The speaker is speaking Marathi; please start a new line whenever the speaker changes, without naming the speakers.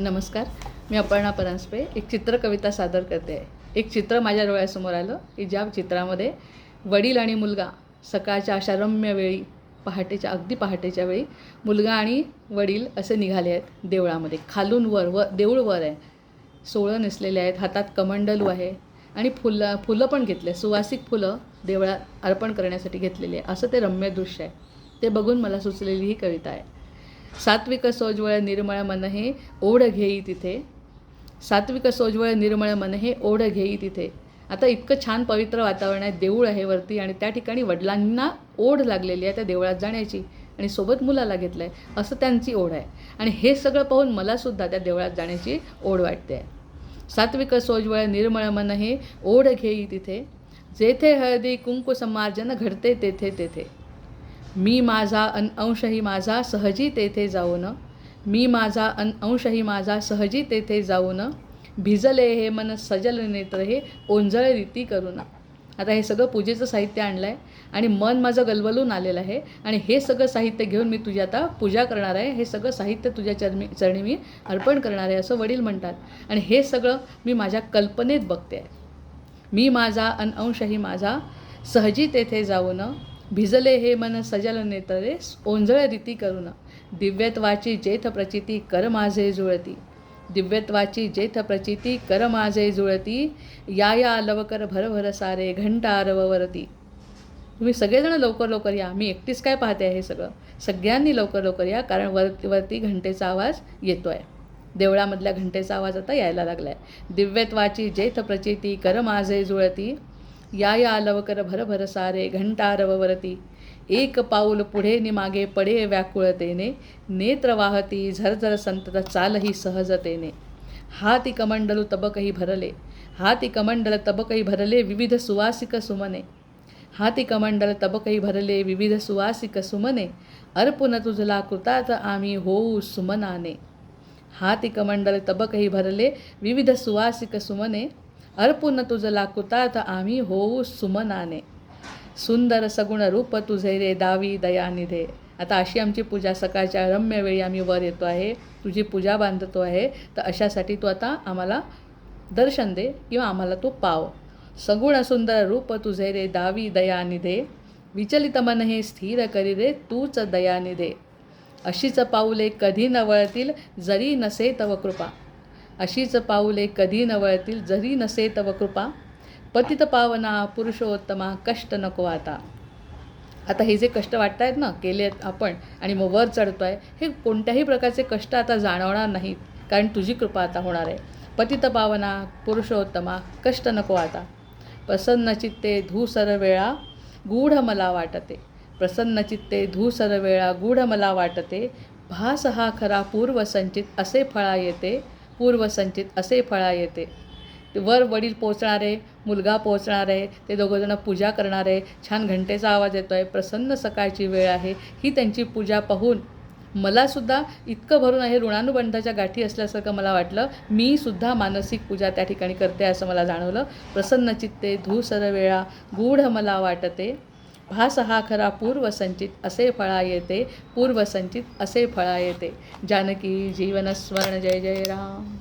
नमस्कार. मी अपर्णा परांजपे. एक चित्रकविता सादर करते. आहे एक चित्र माझ्या डोळ्यासमोर आलं की ज्या चित्रामध्ये वडील आणि मुलगा सकाळच्या अशा रम्य वेळी पहाटेच्या अगदी पहाटेच्या वेळी मुलगा आणि वडील असे निघाले आहेत देवळामध्ये. खालून वर व देऊळ वर आहे. सोळं नेसलेले आहेत. हातात कमंडलू आहे आणि फुलं फुलं पण घेतले. सुवासिक फुलं देवळात अर्पण करण्यासाठी घेतलेली आहे. असं ते रम्य दृश्य आहे. ते बघून मला सुचलेली ही कविता आहे. सात्विक सोज्वळ निर्मळ मन हे ओढ घेई तिथे. सात्विक सोज्वळ निर्मळ मन हे ओढ घेई तिथे. आता इतकं छान पवित्र वातावरण आहे देऊळ आहे वरती आणि त्या ठिकाणी वडिलांना ओढ लागलेली आहे त्या देवळात जाण्याची आणि सोबत मुलाला घेतलं आहे असं त्यांची ओढ आहे. आणि हे सगळं पाहून मलासुद्धा त्या देवळात जाण्याची ओढ वाटते. आहे सात्विक सोज्वळ निर्मळ मन हे ओढ घेई तिथे. जेथे हळदी कुंकू समार्जन घडते तेथे तेथे. मी माझा अन अंशही माझा सहजी तेथे जाऊन मी माझा अन अंशही माझा सहजी तेथे जाऊन भिजले हे मन सजल नेत्र हे ओंजळ रीती ना आता हे सगळं पूजेचं साहित्य आणलं आहे आणि मन माझं गलबलून आलेलं आहे आणि हे सगळं साहित्य घेऊन मी तुझी आता पूजा करणार आहे. हे सगळं साहित्य तुझ्या चरणी चरणी मी अर्पण करणार आहे असं वडील म्हणतात. आणि हे सगळं मी माझ्या कल्पनेत बघते आहे. मी माझा अन अंशही माझा सहजी तेथे जाऊन भिजले हे मन सजल नेतरे ओंजळ रीती करून दिव्यत्वाची जेथ प्रचिती कर माझे जुळती. दिव्यत्वाची जेथ प्रचिती कर माझे जुळती. या या लवकर भरभर सारे घंटा रववरती तुम्ही सगळेजण लवकर लवकर या. मी एकटीच काय पाहते आहे हे सगळं? सगळ्यांनी लवकर लवकर या कारण वर वरती घंटेचा आवाज येतो आहे देवळामधल्या घंटेचा आवाज आता यायला लागला आहे दिव्यत्वाची जेथ प्रचिती कर माझे जुळती. या या लवकर भरभर सारे घंटा रववरती एक पाऊल पुढे नि मागे पडे व्याकुळतेने. नेत्र वाहती झरझर संतत चालही सहजतेने. हाती कमंडलू तबकही भरले. हाती कमंडल तबकही भरले विविध सुवासिक सुमने. हाती कमंडल तबकही भरले विविध सुवासिक सुमने. अर्पुन तुझला कृतात आम्ही होऊ सुमनाने. हाती कमंडल तबकही भरले विविध सुवासिक सुमने. अर्पुन तुझला कृतात आम्ही होऊ सुमनाने. सुंदर सगुण रूप तुझे रे दावी दयानिधे आता अशी आमची पूजा सकाळच्या रम्य वेळी आम्ही वर येतो आहे. तुझी पूजा बांधतो आहे. तर अशासाठी तू आता आम्हाला दर्शन दे किंवा आम्हाला तू पाव. सगुण सुंदर रूप तुझे रे दावी दयानिधे विचलित मन हे स्थिर करी रे तूच दयानिधे अशीच पाऊले कधी न वळतील जरी नसे तव कृपा. अशीच पाऊले कधी न वळतील जरी नसे तव कृपा. पतित पावना पुरुषोत्तमा कष्ट नको आता. आता हे जे कष्ट वाटत आहेत ना केले आहेत आपण आणि मग वर चढतो आहे हे कोणत्याही प्रकारचे कष्ट आता जाणवणार नाहीत कारण तुझी कृपा आता होणार आहे. पतित पावना पुरुषोत्तमा कष्ट नको आता. प्रसन्न चित्ते धूसर वेळा गूढ मला वाटते. प्रसन्न चित्ते धूसर वेळा गूढ मला वाटते. भास हा खरा पूर्वसंचित असे फळा येते. पूर्वसंचित असे फळा येते. वर वडील पोचणार आहे मुलगा पोचणार आहे ते दोघंजणं पूजा करणार आहे छान घंटेचा आवाज येतो आहे प्रसन्न सकाळची वेळ आहे ही त्यांची पूजा पाहून मलासुद्धा इतकं भरून आहे ऋणानुबंधाच्या गाठी असल्यासारखं मला वाटलं. मी सुद्धा मानसिक पूजा त्या ठिकाणी करते असं मला जाणवलं. प्रसन्न चित्ते धूसर वेळा गूढ मला वाटते. भास हा खरा पूर्वसंचित असे फळा येते पूर्वसंचित असे फळा येते जानकी जीवनस्मरण जय जय राम.